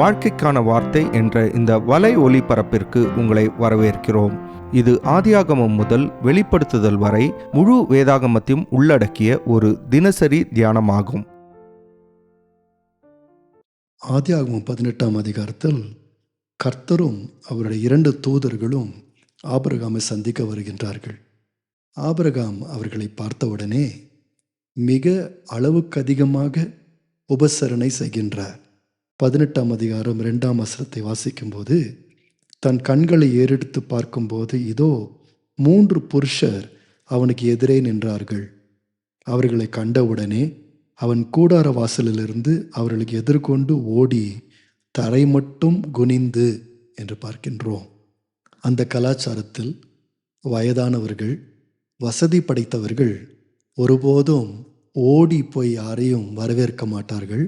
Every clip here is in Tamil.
வாழ்க்கைக்கான வார்த்தை என்ற இந்த வலை ஒளிபரப்பிற்கு உங்களை வரவேற்கிறோம். இது ஆதியாகமம் முதல் வெளிப்படுத்துதல் வரை முழு வேதாகமத்தையும் உள்ளடக்கிய ஒரு தினசரி தியானமாகும். ஆதியாகமம் பதினெட்டாம் அதிகாரத்தில் கர்த்தரும் அவருடைய இரண்டு தூதர்களும் ஆபரகாமை சந்திக்க வருகின்றார்கள். ஆபரகாம் அவர்களை பார்த்தவுடனே மிக அளவுக்கு அதிகமாக உபசரணை செய்கின்றார். பதினெட்டாம் அதிகாரம் ரெண்டாம் வசனத்தை வாசிக்கும்போது தன் கண்களை ஏறெடுத்து பார்க்கும்போது இதோ மூன்று புருஷர் அவனுக்கு எதிரே நின்றார்கள். அவர்களை கண்டவுடனே அவன் கூடார வாசலிலிருந்து அவர்களுக்கு எதிர்கொண்டு ஓடி தரை மட்டும் குனிந்து என்று பார்க்கின்றோம். அந்த கலாச்சாரத்தில் வயதானவர்கள் வசதி படைத்தவர்கள் ஒருபோதும் ஓடி போய் யாரையும் வரவேற்க மாட்டார்கள்.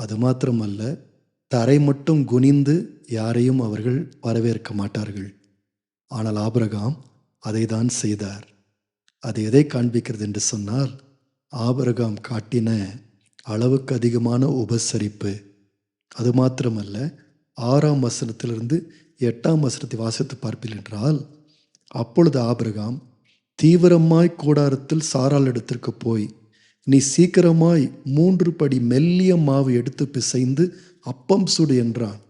அது மாத்திரமல்ல தரை மட்டும் குனிந்து யாரையும் அவர்கள் வரவேற்க மாட்டார்கள். ஆனால் ஆபரகாம் அதை தான் செய்தார். அது எதை காண்பிக்கிறது என்று சொன்னால் ஆபரகாம் காட்டின அளவுக்கு அதிகமான உபசரிப்பு. அது மாத்திரமல்ல ஆறாம் வசனத்திலிருந்து எட்டாம் வசனத்தை வாசித்து பார்ப்பீர்கள் என்றால் அப்பொழுது ஆபிரகாம் தீவிரமாய் கூடாரத்தில் சாரால் இடத்திற்கு போய் நீ சீக்கிரமாய் மூன்று படி மெல்லிய மாவு எடுத்து பிசைந்து அப்பம் சுடு என்றான்.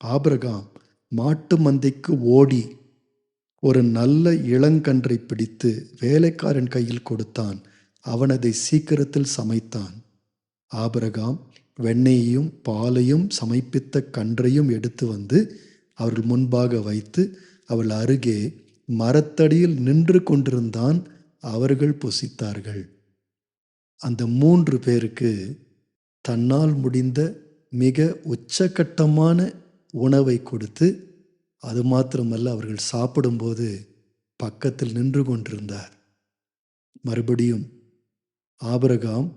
ஆபிரகாம் மாட்டு மந்தைக்கு ஓடி ஒரு நல்ல இளங்கன்றை பிடித்து வேலைக்காரன் கையில் கொடுத்தான். அவன் அதை சீக்கிரத்தில் சமைத்தான். ஆபிரகாம் வெண்ணெயையும் பாலையும் சமைப்பித்த கன்றையும் எடுத்து வந்து அவர்கள் முன்பாக வைத்து அவள் அருகே மரத்தடியில் நின்று கொண்டிருந்தான். அவர்கள் புசித்தார்கள். அந்த மூன்று பேருக்கு தன்னால் முடிந்த மிக உச்சக்கட்டமான உணவை கொடுத்து அது மாத்திரமல்ல அவர்கள் சாப்பிடும்போது பக்கத்தில் நின்று கொண்டிருந்தார். மறுபடியும் ஆபரகாம்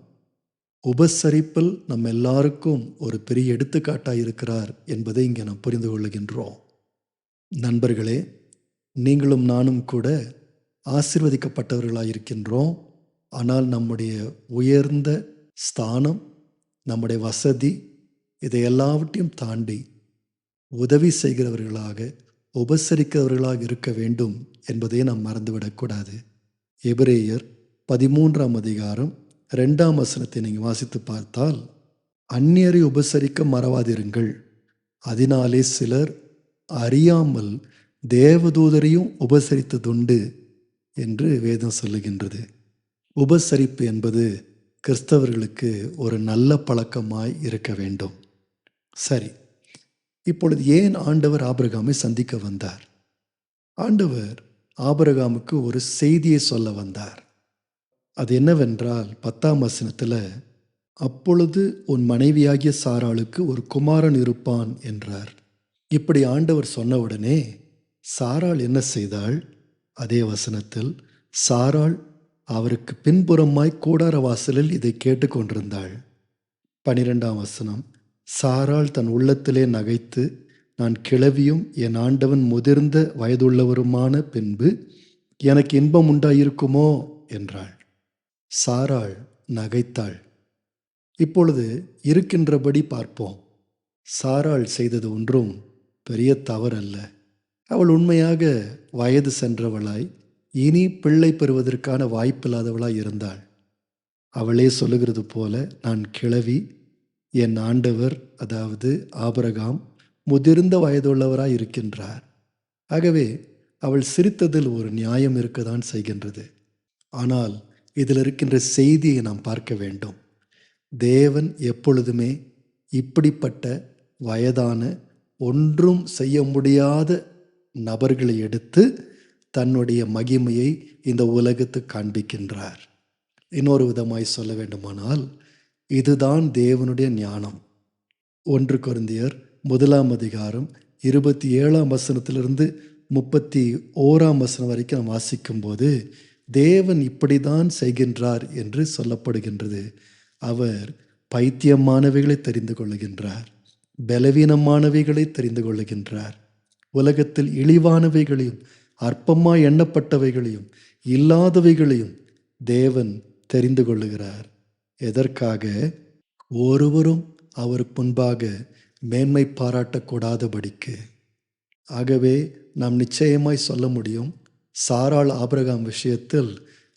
உபசரிப்பில் நம் எல்லாருக்கும் ஒரு பெரிய எடுத்துக்காட்டாக இருக்கிறார் என்பதை இங்கே நாம் புரிந்து கொள்ளுகின்றோம் நண்பர்களே நீங்களும் நானும் கூட ஆசிர்வதிக்கப்பட்டவர்களாக இருக்கின்றோம் ஆனால் நம்முடைய உயர்ந்த ஸ்தானம் நம்முடைய வசதி இதை எல்லாவற்றையும் தாண்டி உதவி செய்கிறவர்களாக உபசரிக்கிறவர்களாக இருக்க வேண்டும் என்பதை நாம் மறந்துவிடக்கூடாது எபிரேயர் பதிமூன்றாம் அதிகாரம் ரெண்டாம் வசனத்தை நீங்கள் வாசித்து பார்த்தால் அந்நியரை உபசரிக்க மறவாதிருங்கள். அதனாலே சிலர் அறியாமல் தேவதூதரையும் உபசரித்ததுண்டு என்று வேதம் சொல்லுகின்றது. உபசரிப்பு என்பது கிறிஸ்தவர்களுக்கு ஒரு நல்ல பழக்கமாய் இருக்க வேண்டும். சரி இப்பொழுது ஏன் ஆண்டவர் ஆபிரகாமை சந்திக்க வந்தார்? ஆண்டவர் ஆபரகாமுக்கு ஒரு செய்தியை சொல்ல வந்தார். அது என்னவென்றால் பத்தாம் வசனத்தில் அப்பொழுது உன் மனைவியாகிய சாராளுக்கு ஒரு குமாரன் இருப்பான் என்றார். இப்படி ஆண்டவர் சொன்ன உடனே சாராள் என்ன செய்தாள்? அதே வசனத்தில் சாராள் அவருக்கு பின்புறமாய் கூடார வாசலில் இதை கேட்டுக்கொண்டிருந்தாள். பனிரெண்டாம் வசனம் சாராள் தன் உள்ளத்திலே நகைத்து நான் கிளவியும் என் ஆண்டவன் முதிர்ந்த வயதுள்ளவருமான பின்பு எனக்கு இன்பம் உண்டாயிருக்குமோ? என்றாள். சாராள் நகைத்தாள். இப்பொழுது இருக்கின்றபடி பார்ப்போம். சாராள் செய்தது ஒன்றும் பெரிய தவறல்ல. அவள் உண்மையாக வயது சென்றவளாய் இனி பிள்ளை பெறுவதற்கான வாய்ப்பில்லாதவளாய் இருந்தாள். அவளே சொல்லுகிறது போல நான் கிளவி என் ஆண்டவர் அதாவது ஆபரகாம் முதிர்ந்த வயதுள்ளவராய் இருக்கின்றார். ஆகவே அவள் சிரித்ததில் ஒரு நியாயம் இருக்கதான் செய்கின்றது. ஆனால் இதில் இருக்கின்ற செய்தியை நாம் பார்க்க வேண்டும். தேவன் எப்பொழுதுமே இப்படிப்பட்ட வயதான ஒன்றும் செய்ய முடியாத நபர்களை எடுத்து தன்னுடைய மகிமையை இந்த உலகத்துக்கு காண்பிக்கின்றார். இன்னொரு விதமாய் சொல்ல வேண்டுமானால் இதுதான் தேவனுடைய ஞானம். ஒன்று குருந்தியர் முதலாம் அதிகாரம் இருபத்தி ஏழாம் வசனத்திலிருந்து முப்பத்தி ஓராம் வசனம் வரைக்கும் நாம் வாசிக்கும்போது தேவன் இப்படிதான் செய்கின்றார் என்று சொல்லப்படுகின்றது. அவர் பைத்தியமானவைகளை தெரிந்து கொள்ளுகின்றார் பலவீனமானவைகளை தெரிந்து கொள்ளுகின்றார். உலகத்தில் இழிவானவைகளையும் அற்பமாய் எண்ணப்பட்டவைகளையும் இல்லாதவைகளையும் தேவன் தெரிந்து கொள்ளுகிறார். எதற்காக? ஒருவரும் அவருக்கு முன்பாக மேன்மை பாராட்டக்கூடாதபடிக்கு. ஆகவே நாம் நிச்சயமாய் சொல்ல முடியும் சாராள் ஆபிரகாம் விஷயத்தில்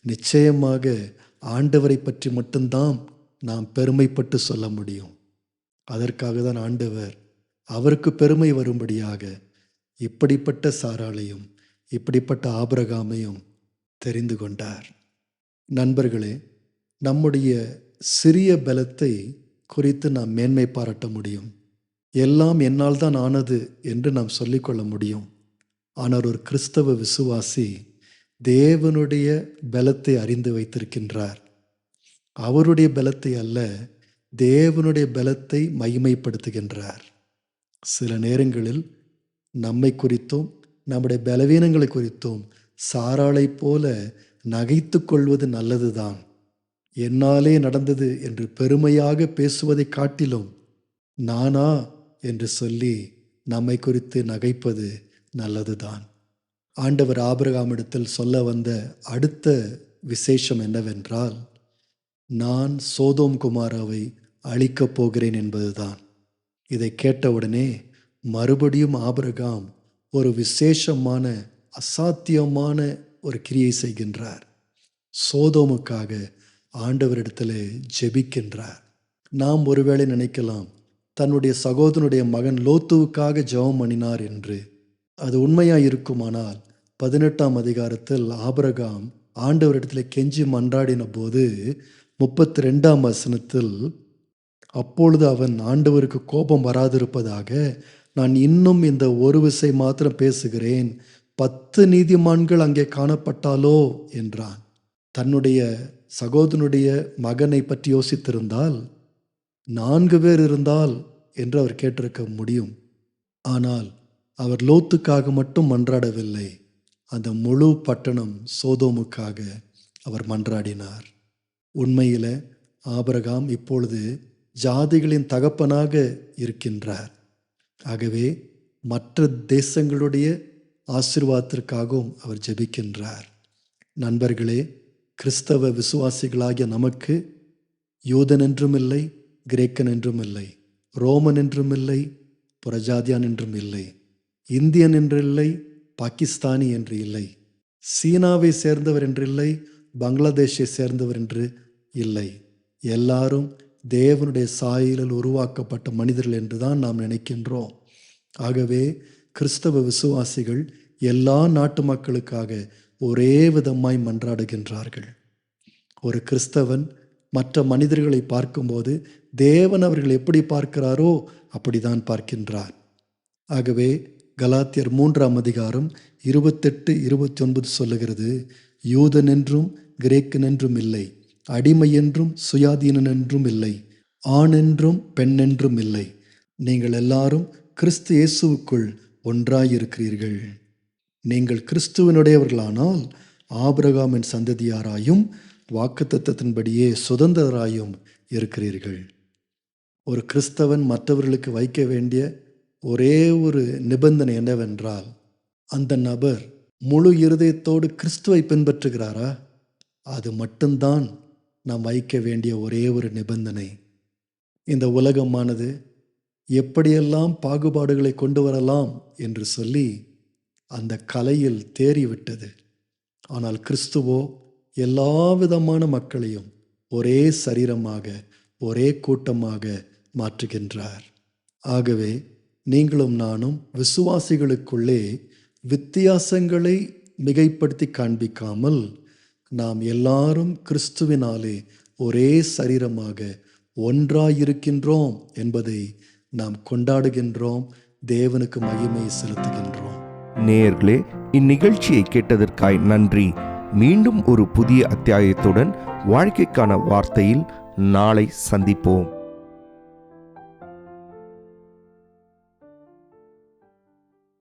நிச்சயமாக ஆண்டவரை பற்றி மட்டும்தான் நாம் பெருமைப்பட்டு சொல்ல முடியும். அதற்காக தான் ஆண்டவர் அவருக்கு பெருமை வரும்படியாக இப்படிப்பட்ட சாராளையும் இப்படிப்பட்ட ஆபரகாமையும் தெரிந்து கொண்டார். நண்பர்களே நம்முடைய சிறிய பலத்தை குறித்து நாம் மேன்மை பாராட்ட முடியும். எல்லாம் என்னால் தான் ஆனது என்று நாம் சொல்லிக்கொள்ள முடியும். ஆனால் ஒரு கிறிஸ்தவ விசுவாசி தேவனுடைய பலத்தை அறிந்து வைத்திருக்கின்றார். அவருடைய பலத்தை அல்ல தேவனுடைய பலத்தை மகிமைப்படுத்துகின்றார். சில நேரங்களில் நம்மை குறித்தும் நம்முடைய பலவீனங்களை குறித்தும் சாராளை போல நகைத்து கொள்வது நல்லதுதான். என்னாலே நடந்தது என்று பெருமையாக பேசுவதை காட்டிலும் நானா என்று சொல்லி நம்மை குறித்து நகைப்பது நல்லதுதான். ஆண்டவர் ஆபிரகாமிடத்தில் சொல்ல வந்த அடுத்த விசேஷம் என்னவென்றால் நான் சோதோம் குமாராவை அழிக்கப் போகிறேன் என்பதுதான். இதை கேட்டவுடனே மறுபடியும் ஆபிரகாம் ஒரு விசேஷமான அசாத்தியமான ஒரு கிரியை செய்கின்றார். சோதோமுக்காக ஆண்டவரிடத்தில் ஜெபிக்கின்றார். நாம் ஒருவேளை நினைக்கலாம் தன்னுடைய சகோதரனுடைய மகன் லோத்துவுக்காக ஜெபம் பண்ணினார் என்று. அது உண்மையாக இருக்குமானால் பதினெட்டாம் அதிகாரத்தில் ஆபரகாம் ஆண்டவரிடத்தில் கெஞ்சி மன்றாடின போது முப்பத்தி ரெண்டாம் வசனத்தில் அப்பொழுது அவன் ஆண்டவருக்கு கோபம் வராதிருப்பதாக நான் இன்னும் இந்த ஒரு விசை மாத்திரம் பேசுகிறேன். பத்து நீதிமான்கள் அங்கே காணப்பட்டாலோ? என்றான். தன்னுடைய சகோதரனுடைய மகனை பற்றி யோசித்திருந்தால் நான்கு பேர் இருந்தால் என்று அவர் கேட்டிருக்க முடியும். ஆனால் அவர் லோத்துக்காக மட்டும் மன்றாடவில்லை. அந்த முழு பட்டணம் சோதோமுக்காக அவர் மன்றாடினார். உண்மையில் ஆபரகாம் இப்பொழுது ஜாதிகளின் தகப்பனாக இருக்கின்றார். ஆகவே மற்ற தேசங்களுடைய ஆசிர்வாதத்திற்காகவும் அவர் ஜெபிக்கின்றார். நண்பர்களே கிறிஸ்தவ விசுவாசிகளாகிய நமக்கு யூதன் என்றும் இல்லை கிரேக்கன் என்றும் இல்லை ரோமன் என்றும் இல்லை புறஜாதியான் என்றும் இல்லை இந்தியன் என்றில்லை பாகிஸ்தானி என்று இல்லை சீனாவை சேர்ந்தவர் என்றில்லை பங்களாதேஷை சேர்ந்தவர் என்று இல்லை. எல்லாரும் தேவனுடைய சாயலில் உருவாக்கப்பட்ட மனிதர்கள் என்று தான் நாம் நினைக்கின்றோம். ஆகவே கிறிஸ்தவ விசுவாசிகள் எல்லா நாட்டு மக்களுக்காக ஒரே விதமாய் மன்றாடுகின்றார்கள். ஒரு கிறிஸ்தவன் மற்ற மனிதர்களை பார்க்கும்போது தேவன் அவர்கள் எப்படி பார்க்கிறாரோ அப்படிதான் பார்க்கின்றார். ஆகவே கலாத்தியர் மூன்றாம் அதிகாரம் இருபத்தெட்டு இருபத்தி ஒன்பது சொல்லுகிறது யூதன் என்றும் கிரேக்கன் என்றும் இல்லை. அடிமை என்றும் சுயாதீனன் என்றும் இல்லை ஆணென்றும் பெண்ணென்றும் இல்லை. நீங்கள் எல்லாரும் கிறிஸ்து இயேசுவுக்குள் ஒன்றாயிருக்கிறீர்கள். நீங்கள் கிறிஸ்துவனுடையவர்களானால் ஆபிரகாமின் சந்ததியாராயும் வாக்குத்தத்தத்தின்படியே சுதந்திரராயும் இருக்கிறீர்கள். ஒரு கிறிஸ்தவன் மற்றவர்களுக்கு வைக்க வேண்டிய ஒரே ஒரு நிபந்தனை என்னவென்றால் அந்த நபர் முழு இருதயத்தோடு கிறிஸ்துவை பின்பற்றுகிறாரா? அது மட்டும்தான். நாம் வைக்க வேண்டிய ஒரே ஒரு நிபந்தனை. இந்த உலகமானது எப்படியெல்லாம் பாகுபாடுகளை கொண்டு வரலாம் என்று சொல்லி அந்த கலையில் தேறிவிட்டது. ஆனால் கிறிஸ்துவோ எல்லா விதமான மக்களையும் ஒரே சரீரமாக ஒரே கூட்டமாக மாற்றுகின்றார். ஆகவே நீங்களும் நானும் விசுவாசிகளுக்குள்ளே வித்தியாசங்களை மிகைப்படுத்தி காண்பிக்காமல் நாம் எல்லாரும் கிறிஸ்துவினாலே ஒரே சரீரமாக ஒன்றாயிருக்கின்றோம் என்பதை நாம் கொண்டாடுகின்றோம். தேவனுக்கு மகிமை செலுத்துகின்றோம். நேயர்களே இந்நிகழ்ச்சியை கேட்டதற்காய் நன்றி. மீண்டும் ஒரு புதிய அத்தியாயத்துடன் வாழ்க்கைக்கான வார்த்தையில் நாளை சந்திப்போம்.